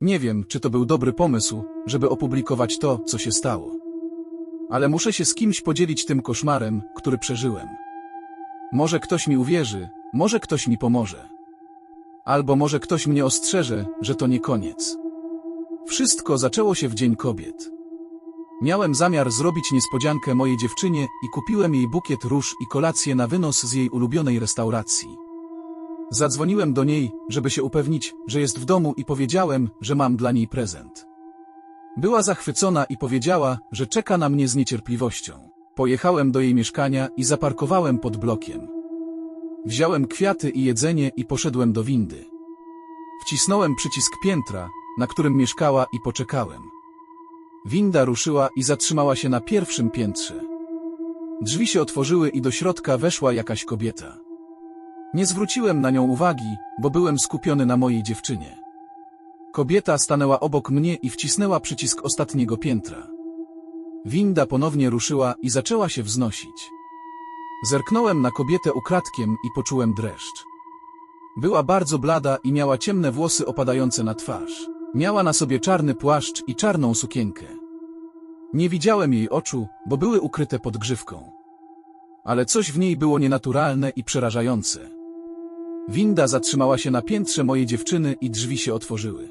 Nie wiem, czy to był dobry pomysł, żeby opublikować to, co się stało. Ale muszę się z kimś podzielić tym koszmarem, który przeżyłem. Może ktoś mi uwierzy, może ktoś mi pomoże. Albo może ktoś mnie ostrzeże, że to nie koniec. Wszystko zaczęło się w Dzień Kobiet. Miałem zamiar zrobić niespodziankę mojej dziewczynie i kupiłem jej bukiet róż i kolację na wynos z jej ulubionej restauracji. Zadzwoniłem do niej, żeby się upewnić, że jest w domu i powiedziałem, że mam dla niej prezent. Była zachwycona i powiedziała, że czeka na mnie z niecierpliwością. Pojechałem do jej mieszkania i zaparkowałem pod blokiem. Wziąłem kwiaty i jedzenie i poszedłem do windy. Wcisnąłem przycisk piętra, na którym mieszkała i poczekałem. Winda ruszyła i zatrzymała się na pierwszym piętrze. Drzwi się otworzyły i do środka weszła jakaś kobieta. Nie zwróciłem na nią uwagi, bo byłem skupiony na mojej dziewczynie. Kobieta stanęła obok mnie i wcisnęła przycisk ostatniego piętra. Winda ponownie ruszyła i zaczęła się wznosić. Zerknąłem na kobietę ukradkiem i poczułem dreszcz. Była bardzo blada i miała ciemne włosy opadające na twarz. Miała na sobie czarny płaszcz i czarną sukienkę. Nie widziałem jej oczu, bo były ukryte pod grzywką. Ale coś w niej było nienaturalne i przerażające. Winda zatrzymała się na piętrze mojej dziewczyny i drzwi się otworzyły.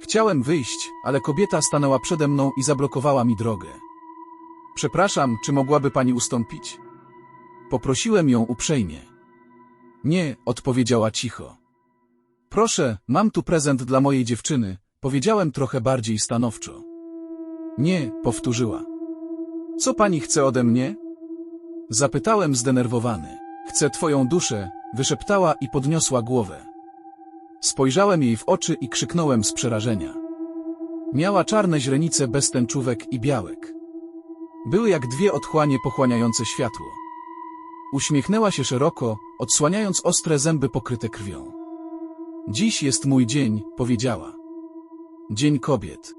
Chciałem wyjść, ale kobieta stanęła przede mną i zablokowała mi drogę. Przepraszam, czy mogłaby pani ustąpić? Poprosiłem ją uprzejmie. Nie, odpowiedziała cicho. Proszę, mam tu prezent dla mojej dziewczyny, powiedziałem trochę bardziej stanowczo. Nie, powtórzyła. Co pani chce ode mnie? Zapytałem zdenerwowany. Chcę twoją duszę, wyszeptała i podniosła głowę. Spojrzałem jej w oczy i krzyknąłem z przerażenia. Miała czarne źrenice bez tęczówek i białek. Były jak dwie otchłanie pochłaniające światło. Uśmiechnęła się szeroko, odsłaniając ostre zęby pokryte krwią. Dziś jest mój dzień, powiedziała. Dzień kobiet.